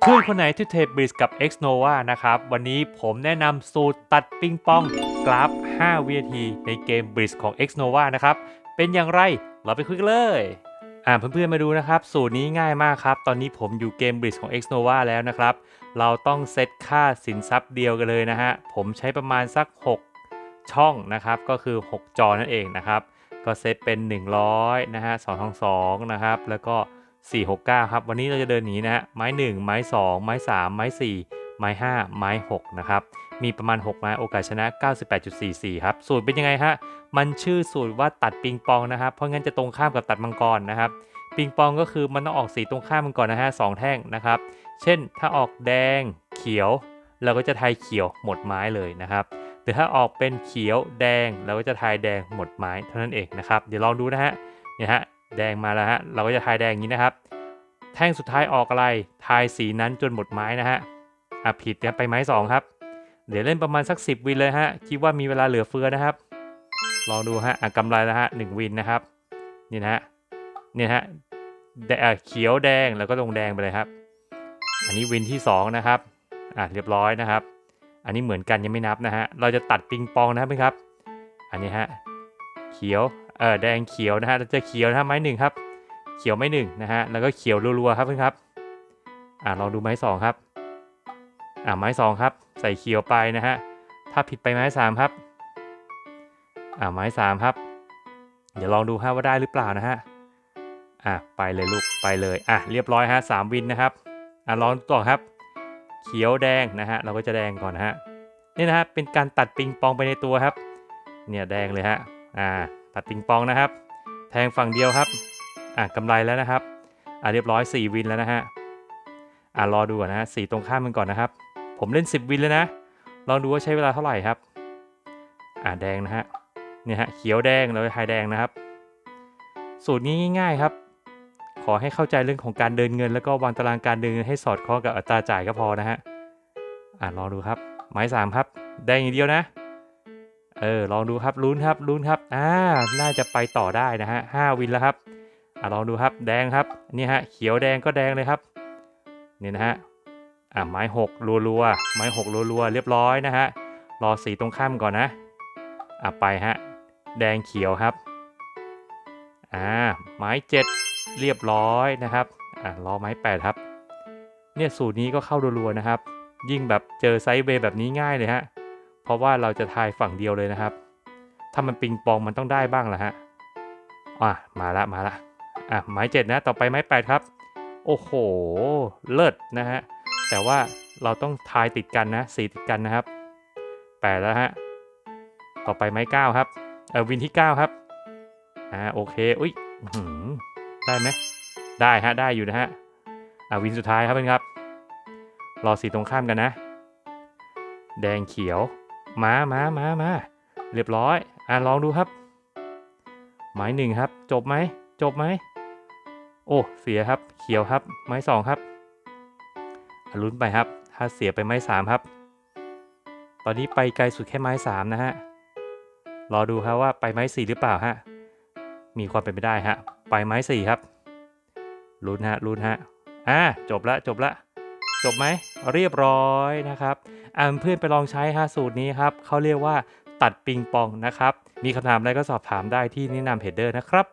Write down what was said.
เพื่อนคนไหนที่เทปบริสกับ X Nova นะครับ วันนี้ผมแนะนำสูตรตัดปิงปองกราฟ 5 วินาที ในเกมบริสของ X Nova นะครับ เป็นอย่างไรเราไปคุยกันเลยอ่าเพื่อนๆมาดูนะครับ สูตรนี้ง่ายมากครับ ตอนนี้ผมอยู่เกมบริสของ X Nova แล้วนะครับ เราต้องเซตค่าสินทรัพย์เดียวกันเลยนะฮะ ผมใช้ประมาณสัก 6 ช่องนะครับ ก็คือ 6 จอนั่นเองนะครับ ก็เซตเป็น 100 นะฮะ2ทอง2นะครับ แล้วก็ 469 ครับ วันนี้เราจะเดินหนีนะฮะ ไม้ 1 ไม้ 2 ไม้ 3 ไม้ 4 ไม้ 5 ไม้ 6 นะครับ มีประมาณ 6 ไม้โอกาสชนะ 98.44 ครับ สูตรเป็นยังไงฮะ มันชื่อสูตรว่าตัดปิงปองนะครับ เพราะงั้นจะตรงข้ามกับตัดมังกรนะครับ ปิงปองก็คือมันต้องออกสีตรงข้ามมันก่อนนะฮะสองแท่งนะครับ เช่น ถ้าออกแดง เขียว เราก็จะทายเขียวหมดไม้เลยนะครับแต่ถ้าออกเป็นเขียวแดง เราก็จะทายแดงหมดไม้เท่านั้นเองนะครับ เดี๋ยวลองดูนะฮะ เนี่ยฮะ แดงมาแล้วฮะ เราก็จะทายแดงอย่างนี้นะครับ แท่งสุดท้ายออกอะไร ทายสีนั้นจนหมดไม้นะฮะ อะผิดกันไปไม้สองครับ เดี๋ยวเล่นประมาณสัก 10 วินเลยฮะ คิดว่ามีเวลาเหลือเฟือนะครับ ลองดูฮะ อะกำไรแล้วฮะหนึ่งวินนะครับ นี่นะฮะ นี่ฮะแดงอะเขียวแดงแล้วก็ลงแดงไปเลยครับ อันนี้วินที่สองนะครับ อะเรียบร้อยนะครับ อันนี้เหมือนกันยังไม่นับนะฮะ เราจะตัดปิงปองนะครับครับอันนี้ฮะ เขียว เออแดงเขียวนะฮะเราจะเขียวนะฮะไม้หนึ่งครับ เขียวไม้หนึ่งนะฮะแล้วก็เขียวรัวๆครับเพื่อนครับอ่าลองดูไม้สองครับอ่าไม้สองครับ ใส่เขียวไปนะฮะถ้าผิดไปไม้สามครับอ่าไม้สามครับ เดี๋ยวลองดูฮะว่าได้หรือเปล่านะฮะอะไปเลยลูกไปเลยอะเรียบร้อยฮะสามวินนะครับอะลองต่อครับ เขียวแดงนะฮะเราก็จะแดงก่อนนะฮะนี่นะฮะเป็นการตัดปิงปองไปในตัวครับ เนี่ยแดงเลยฮะอ่า ตัดปิงปองนะครับ แทงฝั่งเดียวครับ อะกำไรแล้วนะครับ อะเรียบร้อย 4 วินแล้วนะฮะ อะรอดูนะฮะสีตรงข้ามมันก่อนนะครับ ผมเล่น 10 วินแล้วนะ ลองดูว่าใช้เวลาเท่าไหร่ครับ อะแดงนะฮะ เนี่ยฮะเขียวแดงเราจะทายแดงนะครับ สูตรนี้ง่าย ๆครับ ขอให้เข้าใจเรื่องของการเดินเงิน แล้วก็วางตารางการเดินเงินให้สอดคล้องกับอัตราจ่ายก็พอนะฮะ อะลองดูครับ ไม้สามครับ แดงอย่างเดียวนะ เออลองดูครับลุ้นครับลุ้นครับอ่าน่าจะไปต่อได้นะฮะห้าวินแล้วครับอะลองดูครับแดงครับนี่ฮะเขียวแดงก็แดงเลยครับนี่นะฮะอะไม้หกรัวๆไม้หกรัวๆเรียบร้อยนะฮะรอสีตรงข้ามก่อนนะอะไปฮะแดงเขียวครับอ่าไม้เจ็ดเรียบร้อยนะครับอะรอไม้แปดครับเนี่ยสูตรนี้ก็เข้ารัวๆนะครับ ยิ่งแบบเจอไซด์เวย์แบบนี้ง่ายเลยฮะ เพราะว่าเราจะทายฝั่งเดียวเลยนะครับ ถ้ามันปิงปองมันต้องได้บ้างแหละฮะอะมาละมาละอะไม้เจ็ดนะต่อไปไม้แปดครับ โอ้โห เลิศนะฮะแต่ว่าเราต้องทายติดกันนะสีติดกันนะครับแปดแล้วฮะต่อไปไม้เก้าครับเออวินที่เก้าครับอ่าโอเคอุ้ยได้ไหมได้ฮะได้อยู่นะฮะอ่าวินสุดท้ายครับเพื่อนครับรอสีตรงข้ามกันนะ แดงเขียว มามามามาเรียบร้อย อ่าลองดูครับไม้หนึ่งครับ จบไหม จบไหม โอ้ เสียครับ เขียวครับ ไม้สองครับอลุ้นไปครับ ถ้าเสียไปไม้สามครับ ตอนนี้ไปไกลสุดแค่ไม้สามนะฮะ รอดูครับว่าไปไม้สี่หรือเปล่าฮะ มีความเป็นไปได้ฮะ ไปไม้สี่ครับลุ้นฮะลุ้นฮะ อ่า จบละ จบละ จบไหมเรียบร้อยนะครับอ่าเพื่อนไปลองใช้ฮะสูตรนี้ครับเขาเรียกว่าตัดปิงปองนะครับ มีคำถามอะไรก็สอบถามได้ที่แนะนำเพจเดอร์นะครับ